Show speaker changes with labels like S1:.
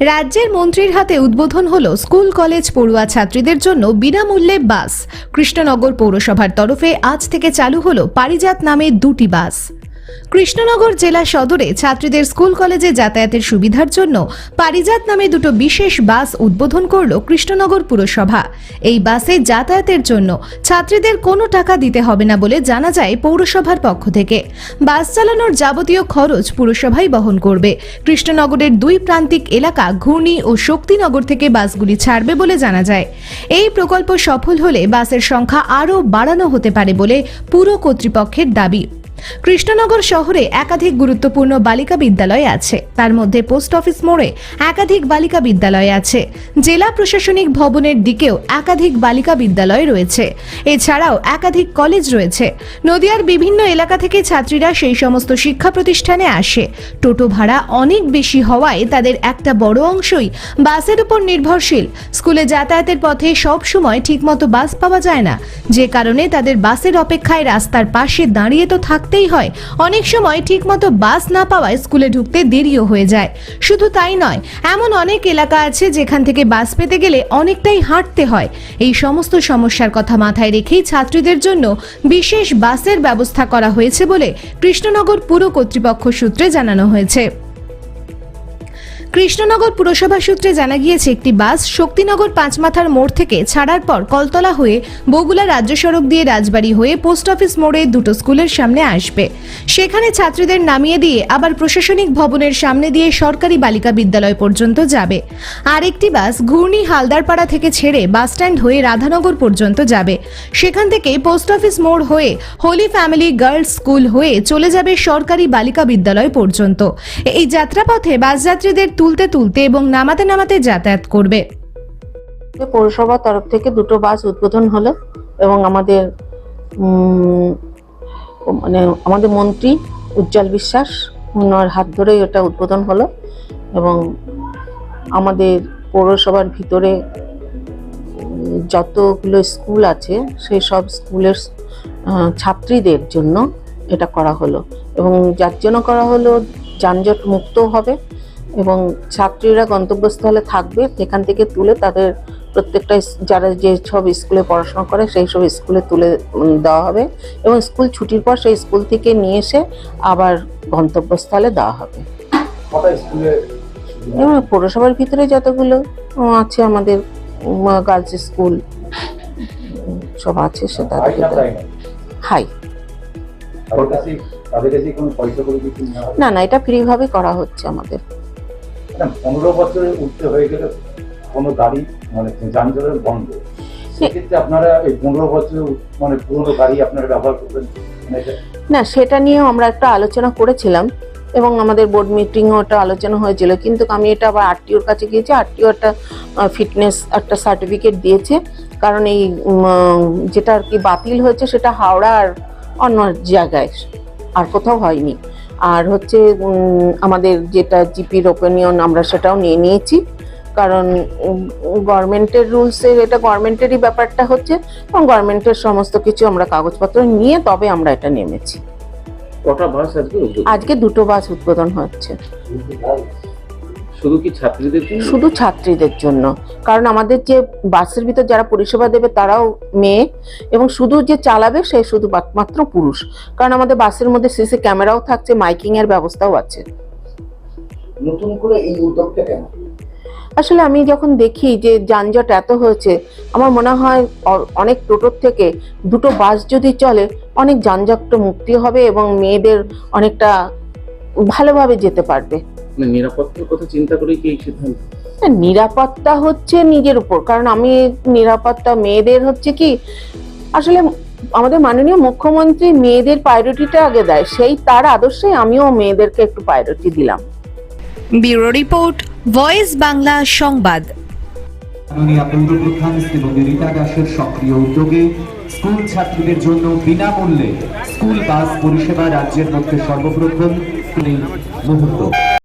S1: রাজ্যের মন্ত্রীর হাতে উদ্বোধন হল স্কুল, কলেজ, পড়ুয়া ছাত্রীদের জন্য বিনামূল্যে বাস। কৃষ্ণনগর পৌরসভার তরফে আজ থেকে চালু হল পারিজাত নামে দুটি বাস। কৃষ্ণনগর জেলা সদরে ছাত্রীদের স্কুল কলেজে যাতায়াতের সুবিধার জন্য পারিজাত নামে দুটো বিশেষ বাস উদ্বোধন করল কৃষ্ণনগর পুরসভা। এই বাসে যাতায়াতের জন্য ছাত্রীদের কোনো টাকা দিতে হবে না বলে জানা যায় পৌরসভার পক্ষ থেকে। বাস চালানোর যাবতীয় খরচ পুরসভাই বহন করবে। কৃষ্ণনগরের দুই প্রান্তিক এলাকা ঘূর্ণি ও শক্তিনগর থেকে বাসগুলি ছাড়বে বলে জানা যায়। এই প্রকল্প সফল হলে বাসের সংখ্যা আরও বাড়ানো হতে পারে বলে পুর কর্তৃপক্ষের দাবি। কৃষ্ণনগর শহরে একাধিক গুরুত্বপূর্ণ বালিকা বিদ্যালয় আছে। তার মধ্যে পোস্ট অফিস মোড়ে একাধিক বালিকা বিদ্যালয় আছে। জেলা প্রশাসনিক ভবনের দিকেও একাধিক বালিকা বিদ্যালয় রয়েছে। এছাড়াও একাধিক কলেজ রয়েছে। নদিয়ার বিভিন্ন এলাকা থেকে ছাত্রীরা সেই সমস্ত শিক্ষা প্রতিষ্ঠানে আসে। টোটো ভাড়া অনেক বেশি হওয়ায় তাদের একটা বড় অংশই বাসের উপর নির্ভরশীল। স্কুলে যাতায়াতের পথে সব সময় ঠিকমতো বাস পাওয়া যায় না। যে কারণে তাদের বাসের অপেক্ষায় রাস্তার পাশে দাঁড়িয়ে তো থাকতেই হয়। অনেক সময় ঠিকমতো বাস না পাওয়ায় স্কুলে ঢুকতে দেরিও হয়ে যায়। শুধু তাই নয়, এমন অনেক এলাকা আছে যেখান থেকে বাস পেতে গেলে অনেকটাই হাঁটতে হয়। এই সমস্ত সমস্যার কথা মাথায় রেখেই ছাত্রীদের জন্য বিশেষ বাসের ব্যবস্থা করা হয়েছে বলে কৃষ্ণনগর পুর কর্তৃপক্ষ সূত্রে জানানো হয়েছে। কৃষ্ণনগর পুরসভা সূত্রে জানা গিয়েছে, একটি বাস শক্তিনগর পাঁচমাথার মোড় থেকে ছাড়ার পর কলতলা হয়ে বগুলা রাজ্য সড়ক দিয়ে রাজবাড়ি হয়ে পোস্ট অফিস মোড়ে দুটো স্কুলের সামনে আসবে। সেখানে ছাত্রীদের নামিয়ে দিয়ে আবার প্রশাসনিক ভবনের সামনে দিয়ে সরকারি বালিকা বিদ্যালয় পর্যন্ত যাবে। আর একটি বাস ঘূর্ণি হালদারপাড়া থেকে ছেড়ে বাসস্ট্যান্ড হয়ে রাধানগর পর্যন্ত যাবে। সেখান থেকে পোস্ট অফিস মোড় হয়ে হোলি ফ্যামিলি গার্লস স্কুল হয়ে চলে যাবে সরকারি বালিকা বিদ্যালয় পর্যন্ত। এই যাত্রাপথে বাস যাত্রীদের তুলতে তুলতে এবং নামাতে নামাতে যাতায়াত করবে।
S2: পৌরসভার তরফ থেকে দুটো বাস উদ্বোধন হলো এবং আমাদের মানে আমাদের মন্ত্রী উজ্জ্বল বিশ্বাস ওনার হাত ধরেই ওটা উদ্বোধন হলো এবং আমাদের পৌরসভার ভিতরে যতগুলো স্কুল আছে সেই সব স্কুলের ছাত্রীদের জন্য এটা করা হলো এবং যার জন্য করা হলো যানজট মুক্ত হবে এবং ছাত্রীরা গন্তব্যস্থলে থাকবে সেখান থেকে তুলে তাদের প্রত্যেকটা যারা যে সব স্কুলে পড়াশোনা করে সেই সব স্কুলে তুলে দেওয়া হবে এবং স্কুল ছুটির পর সেই স্কুল থেকে নিয়ে এসে আবার গন্তব্যস্থলে দেওয়া হবে। এবং পৌরসভার ভিতরে যতগুলো আছে আমাদের গার্লস স্কুল সব আছে সে
S3: হাই
S2: হাই।
S3: তাদের নেওয়া হয়
S2: না না এটা ফ্রিভাবে করা হচ্ছে আমাদের।
S3: না, পনেরো বছরে উঠতে হয়ে গেলে কোনো গাড়ি মানে যানজটের বন্ধ সেক্ষেত্রে আপনারা এই পনেরো বছরে মানে পুরোনো গাড়ি আপনারা ব্যবহার করবেন। মানে
S2: না সেটা নিয়েও আমরা একটা আলোচনা করেছিলাম এবং আমাদের বোর্ড মিটিংও একটা আলোচনা হয়েছিল। কিন্তু আমি এটা আবার আরটিওর কাছে গিয়েছি। আরটিও একটা ফিটনেস একটা সার্টিফিকেট দিয়েছে। কারণ এই যেটা আর কি বাতিল হয়েছে সেটা হাওড়া আর অন্য জায়গায়। আর কোথাও হয়নি। আর হচ্ছে আমাদের যেটা জিপির ওপিনিয়ন আমরা সেটাও নিয়ে নিয়েছি। কারণ গভর্নমেন্টের রুলসের এটা গভর্নমেন্টেরই ব্যাপারটা হচ্ছে এবং গভর্নমেন্টের সমস্ত কিছু আমরা কাগজপত্র নিয়ে তবে আমরা এটা নেমেছি।
S4: কটা বাস আজকে
S2: আজকে দুটো বাস উদ্বোধন হচ্ছে।
S4: শুধু কি ছাত্রীদের জন্য?
S2: শুধু ছাত্রীদের জন্য। কারণ আমাদের যে বাসের ভিতর যারা পরিষেবা দেবে তারাও মেয়ে এবং শুধু যে চালাবে সে শুধু মাত্র পুরুষ। কারণ আমাদের বাসের মধ্যে সিসি ক্যামেরাও থাকছে মাইকিং এর ব্যবস্থাও আছে।
S3: নতুন করে এই উদ্যোগটা কেন?
S2: আসলে আমি যখন দেখি যে যানজট এত হয়েছে আমার মনে হয় অনেক টোটোর থেকে দুটো বাস যদি চলে অনেক যানজট মুক্তি হবে এবং মেয়েদের অনেকটা ভালোভাবে যেতে পারবে।
S4: মানে নিরাপত্তার কথা চিন্তা করেই কি এই সিদ্ধান্ত?
S2: নিরাপত্তা হচ্ছে নিজের উপর। কারণ আমি নিরাপত্তা মেয়েদের হচ্ছে কি আসলে আমাদের মাননীয় মুখ্যমন্ত্রী মেয়েদের প্রায়োরিটিটা আগে দেয়। সেই তার আদর্শে আমিও মেয়েদেরকে একটু প্রায়োরিটি দিলাম।
S1: ব্যুরো রিপোর্ট ভয়েস বাংলা সংবাদ।
S5: মাননীয় পৌরপ্রধান শ্রীমতী রীতা দাসের সক্রিয় উদ্যোগে স্কুল ছাত্রীদের জন্য বিনামূল্যে স্কুল বাস পরিষেবা রাজ্যের মধ্যে সর্বপ্রথম মুহূর্ত।